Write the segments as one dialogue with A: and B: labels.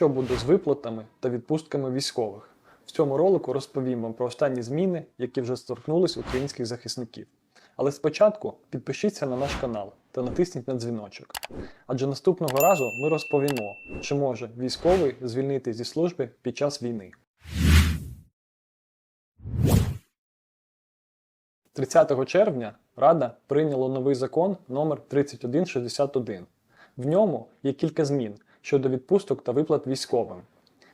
A: що буде з виплатами та відпустками військових. В цьому ролику розповім вам про останні зміни, які вже торкнулись українських захисників. Але спочатку підпишіться на наш канал та натисніть на дзвіночок. Адже наступного разу ми розповімо, чи може військовий звільнити зі служби під час війни. 30 червня Рада прийняла новий закон номер 3161. В ньому є кілька змін щодо відпусток та виплат військовим.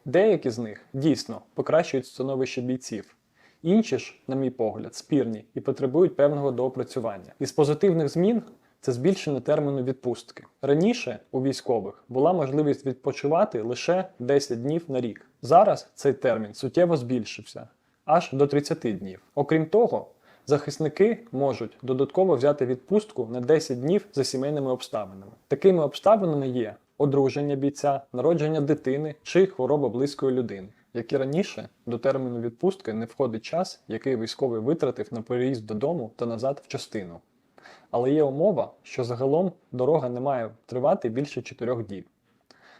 A: Деякі з них дійсно покращують становище бійців, інші ж, на мій погляд, спірні і потребують певного доопрацювання. Із позитивних змін це збільшення терміну відпустки. Раніше у військових була можливість відпочивати лише 10 днів на рік. Зараз цей термін суттєво збільшився аж до 30 днів. Окрім того, захисники можуть додатково взяти відпустку на 10 днів за сімейними обставинами. Такими обставинами є одруження бійця, народження дитини чи хвороба близької людини. Як і раніше, до терміну відпустки не входить час, який військовий витратив на переїзд додому та назад в частину. Але є умова, що загалом дорога не має тривати більше 4 діб.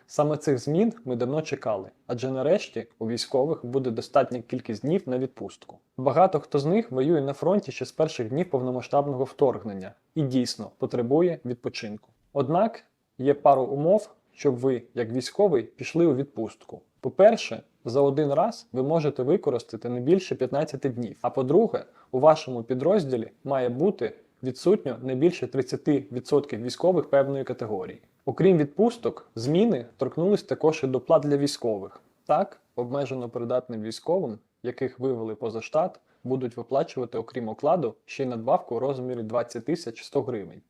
A: Саме цих змін ми давно чекали, адже нарешті у військових буде достатня кількість днів на відпустку. Багато хто з них воює на фронті ще з перших днів повномасштабного вторгнення і дійсно потребує відпочинку. Однак є пару умов, щоб ви, як військовий, пішли у відпустку. По-перше, за один раз ви можете використати не більше 15 днів. А по-друге, у вашому підрозділі має бути відсутньо не більше 30% військових певної категорії. Окрім відпусток, зміни торкнулись також і доплат для військових. Так, обмежено придатним військовим, яких вивели поза штат, будуть виплачувати, окрім окладу, ще й надбавку у розмірі 20 тисяч 100 гривень.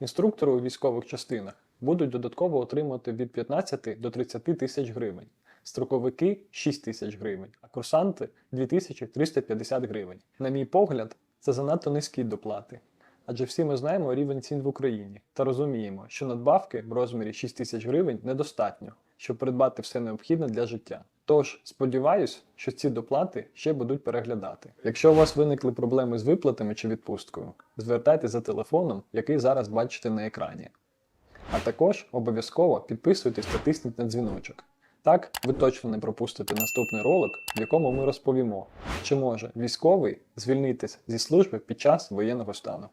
A: Інструктори у військових частинах будуть додатково отримувати від 15 до 30 тисяч гривень, строковики 6 тисяч гривень, а курсанти 2350 гривень. На мій погляд, це занадто низькі доплати. Адже всі ми знаємо рівень цін в Україні та розуміємо, що надбавки в розмірі 6 тисяч гривень недостатньо, щоб придбати все необхідне для життя. Тож сподіваюсь, що ці доплати ще будуть переглядати. Якщо у вас виникли проблеми з виплатами чи відпусткою, звертайтеся за телефоном, який зараз бачите на екрані. А також обов'язково підписуйтесь та тисніть на дзвіночок. Так ви точно не пропустите наступний ролик, в якому ми розповімо, чи може військовий звільнитись зі служби під час воєнного стану.